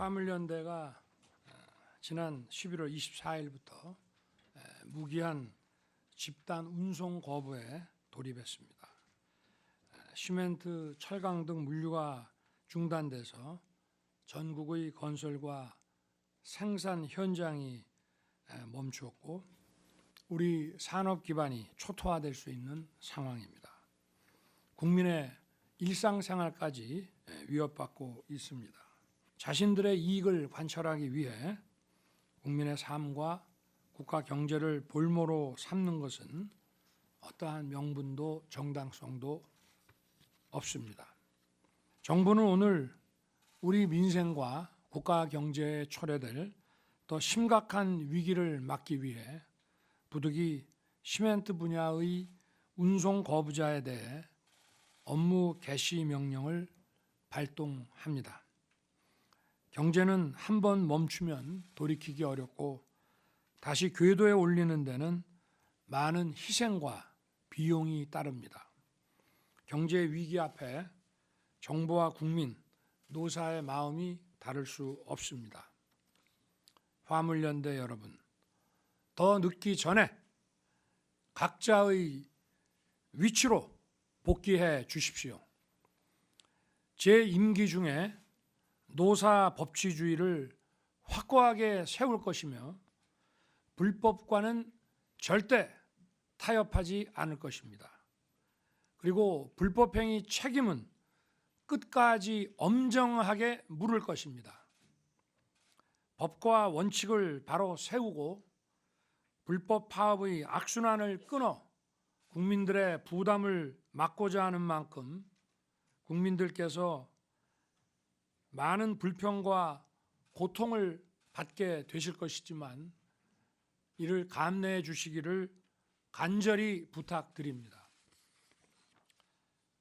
화물연대가 어, 지난 11월 24일부터 무기한 집단 운송 거부에 돌입했습니다. 에, 시멘트, 철강 등 물류가 중단돼서 전국의 건설과 생산 현장이 에, 멈추었고 우리 산업 기반이 초토화될 수 있는 상황입니다. 국민의 일상생활까지 에, 위협받고 있습니다. 자신들의 이익을 관철하기 위해 국민의 삶과 국가 경제를 볼모로 삼는 것은 어떠한 명분도 정당성도 없습니다. 정부는 오늘 우리 민생과 국가 경제에 초래될 더 심각한 위기를 막기 위해 부득이 시멘트 분야의 운송 거부자에 대해 업무 개시 명령을 발동합니다. 경제는 한 번 멈추면 돌이키기 어렵고 다시 궤도에 올리는 데는 많은 희생과 비용이 따릅니다. 경제 위기 앞에 정부와 국민, 노사의 마음이 다를 수 없습니다. 화물연대 여러분, 더 늦기 전에 각자의 위치로 복귀해 주십시오. 제 임기 중에 노사 법치주의를 확고하게 세울 것이며 불법과는 절대 타협하지 않을 것입니다. 그리고 불법행위 책임은 끝까지 엄정하게 물을 것입니다. 법과 원칙을 바로 세우고 불법 파업의 악순환을 끊어 국민들의 부담을 막고자 하는 만큼 국민들께서 많은 불평과 고통을 받게 되실 것이지만 이를 감내해 주시기를 간절히 부탁드립니다.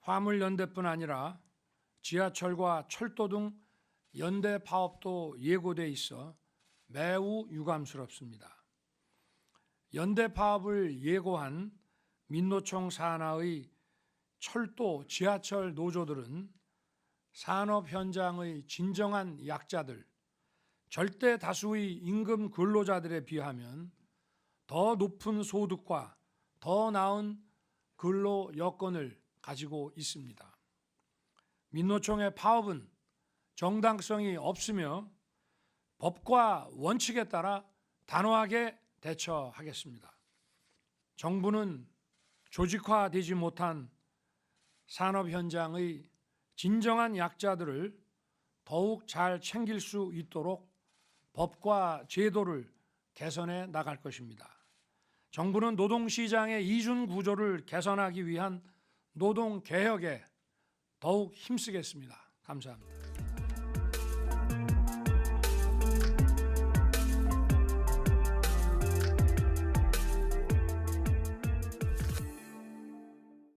화물연대뿐 아니라 지하철과 철도 등 연대 파업도 예고돼 있어 매우 유감스럽습니다. 연대 파업을 예고한 민노총 산하의 철도, 지하철 노조들은 산업 현장의 진정한 약자들, 절대 다수의 임금 근로자들에 비하면 더 높은 소득과 더 나은 근로 여건을 가지고 있습니다. 민노총의 파업은 정당성이 없으며 법과 원칙에 따라 단호하게 대처하겠습니다. 정부는 조직화되지 못한 산업 현장의 진정한 약자들을 더욱 잘 챙길 수 있도록 법과 제도를 개선해 나갈 것입니다. 정부는 노동시장의 이준 구조를 개선하기 위한 노동 개혁에 더욱 힘쓰겠습니다. 감사합니다.